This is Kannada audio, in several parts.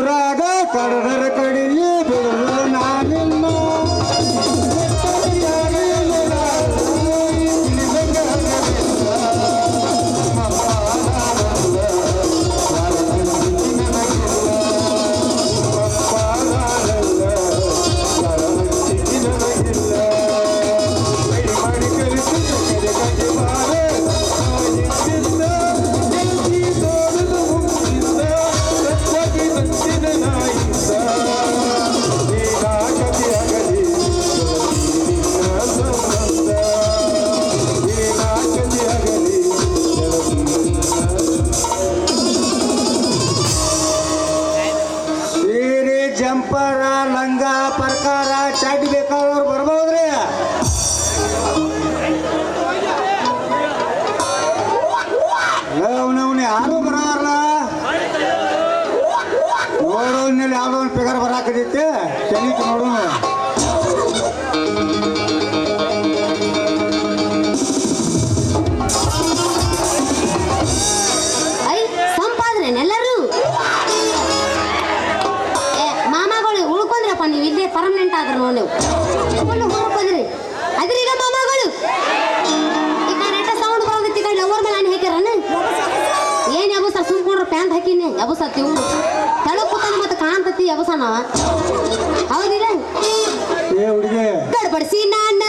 ರಾಗ ಕಡರ ಮೇಲೆ ಯಾವುದೋ ಒಂದು ಫಿಗರ್ ಬರಾಕತೈತೆ ಚಲಿತು ನೋಡೋಣ. ಸಂಪಾದನೆಲ್ಲರೂ ಮಾಮಗಳು ಉಳ್ಕೊಂಡ್ರಪ್ಪ, ನೀವು ಪರ್ಮನೆಂಟ್ ಸೌಂಡ್ ಏನು ಪ್ಯಾಂಟ್ ಹಾಕಿನಿ. ಯಾವಸ ತಿವು ತಳ ಕಾಣ್ತತಿ ಅವಸಾನವ ಹೌದಿಲ್ಲ? ಗಡ್ಬಡಿಸಿ ನಾನು.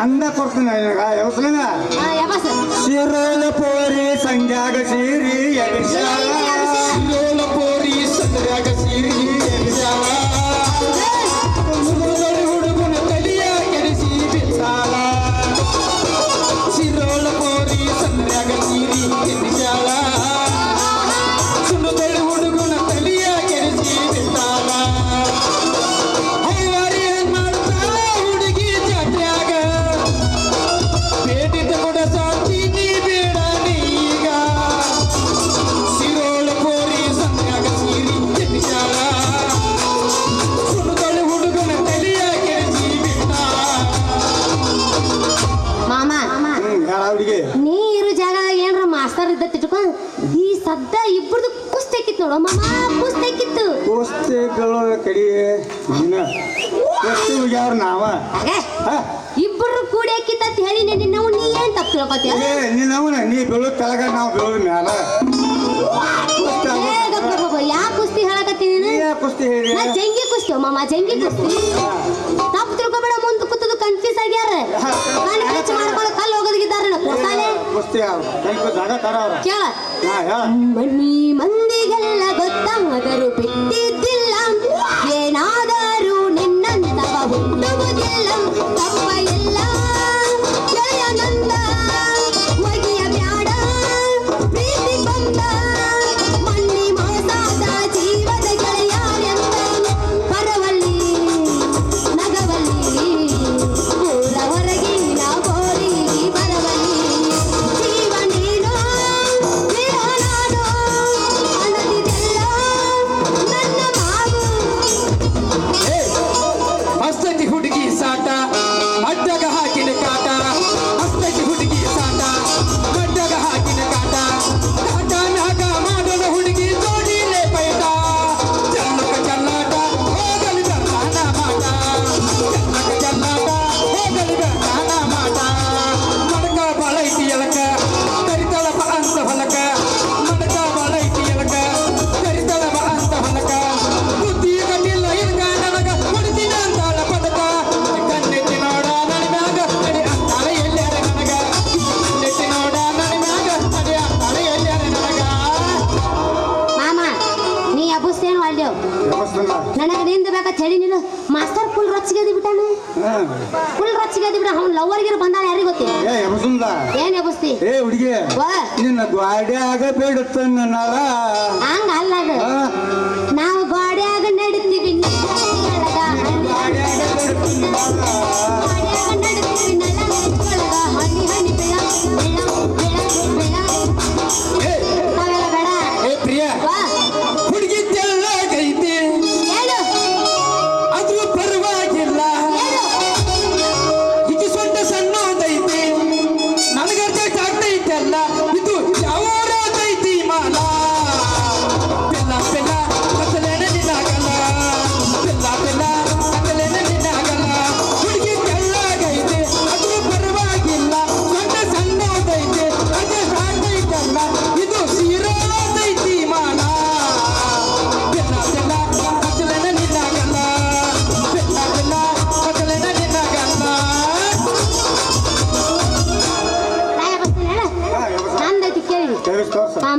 ಅಂದ ಕೊಡ್ತೀನಿ ಯೋಚನೆ ಸೇರಲ ಪೋರಿ ಸಂಜಾಗ ಸಿರಿ ಎಡಿಶಾಲ ಪುಸ್ತಕಗಳು ಕಡಿ ದಿನ. ಕುಸ್ತಿ ಉಗ್ಯಾವ್ರ ನಾವ? ಇಬ್ಬರು ಕೂಡಿ ಹೇಳಿ ನಿನ್ನವು ನೀ ಏನ್ ತಪ್ಪು ನೀ ತಳಗ ನಾವು ಬೀಳೋದ್ ಮ್ಯಾಲ. ಯಾ ಕುಸ್ತಿ ಹೇಳಕತ್ತೀನಿ ನೀನು? ಕುಸ್ತಿ ಹೇಳಿ? ಜಂಗಿ ಕುಸ್ತಿ ಮಾಮ ಜಂಗಿ ಕುಸ್ತಿ. ತಪ್ಪು ತಿಳ್ಕೊಬೇಡ ಮುಂದೆ ಕನ್ಫ್ಯೂಸ್ ಆಗ್ಯಾರ. ಕಲ್ಲು ಹೋಗೋದಿದ್ದಾರೆ ಕೊಡ್ತಾನೆ ಕುಸ್ತಿ ಗೊತ್ತ ಮೊದಲು ಬಿಟ್ಟಿದ್ದ. ಗ್ವಾಡ್ಯಾಗ ಬಿಡುತ್ತ ನಳ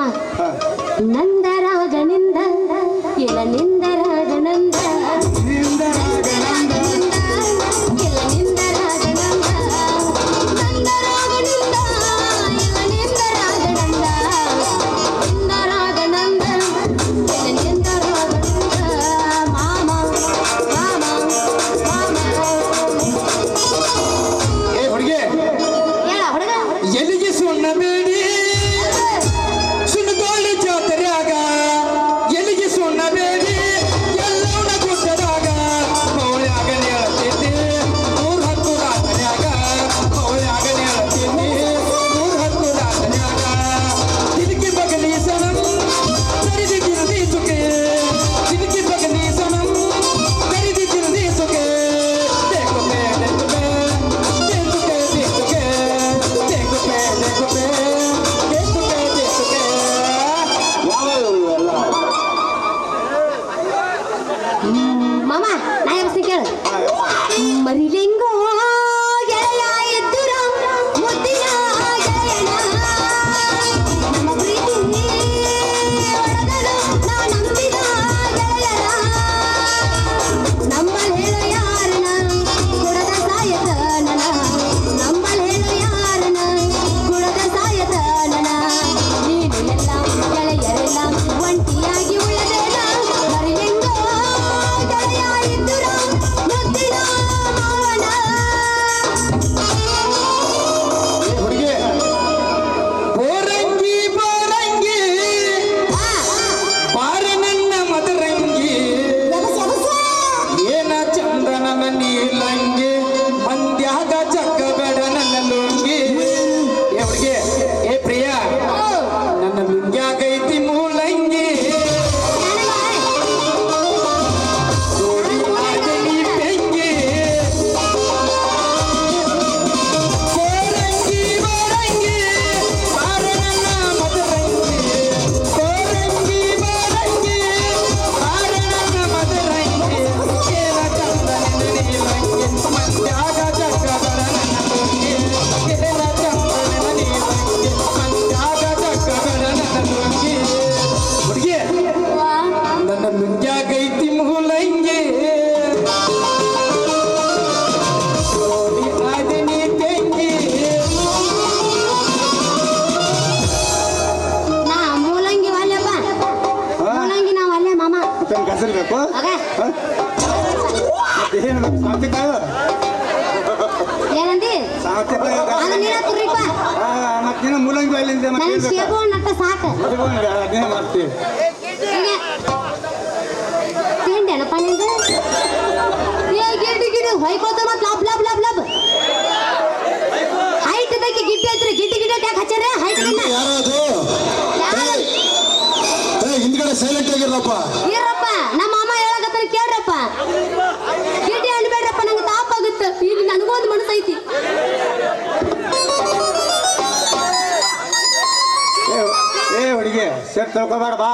何、はい、ಮತ್ತೆ ನೀನು ಮೂಲಂಗಿ ಅಲ್ಲಿಂದ ಮತ್ತೆ ನನಗೆ ಏನ್ ಬೇಕು? ಸೇಬು ಹಣ್ಣು ಅಟ್ಟ ಸಾಕು ತಗೊಂಡ್ ಬಾ, ಅದ್ನೇ ಮಾಡ್ತೀವಿ ಈಗ ತಿಂಡೇನಪ್ಪ ನಿಂದು ಏ ಗಿಡ್ಡಿ ಗಿಡ್ಡಿ ಹೊಯ್ಕೋತ ಮತ್ ಲಬ್ ಲಬ್ ಲಬ್ ಲಬ್ ಸೆಟ್ ತಿಳ್ಕೊಬೇಡ ಬಾ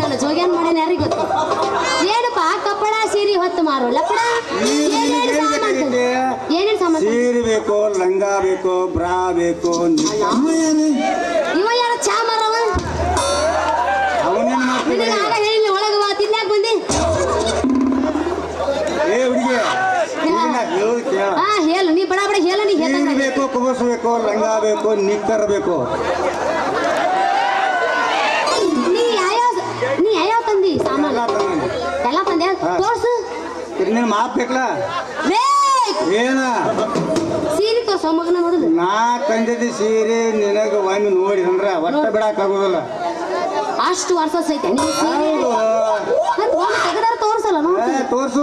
ನಾನು ಜೋಗ್ಯಾನ್ ಮಾಡೇನ ಯಾರಿಗೆ ಗೊತ್ತು? ಏನಪ್ಪ ಕಪ್ಪಳ ಸೀರೆ ಹೊತ್ತು ಮಾರು ಲಪ್ಪಡ? ಏನೇನು? ಸೀರೆ ಬೇಕು ಲಂಗ ಬೇಕು ಬ್ರಾ ಬೇಕು ಬೇಕು ಲಂಗ ಬೇಕು ನಿಕ್ಕರ್ ಬೇಕು ಮಾಪ್ ಬೇಕಲ್ಲ ಏನ? ಸೀರೆ ತೋರ್ಸು ಮಗನ ನೋಡುದು ನಾ ತಂದಿದ್ದ ಸೀರೆ ನಿನಗ ಒಮ್ಮೆ ನೋಡಿ ಅಂದ್ರ ಒಟ್ಟ ಬಿಡಾಕಾಗೋದಿಲ್ಲ ಅಷ್ಟು ವರ್ಷ ಹೌದು. ತೋರ್ಸಲ್ಲ ತೋರ್ಸು.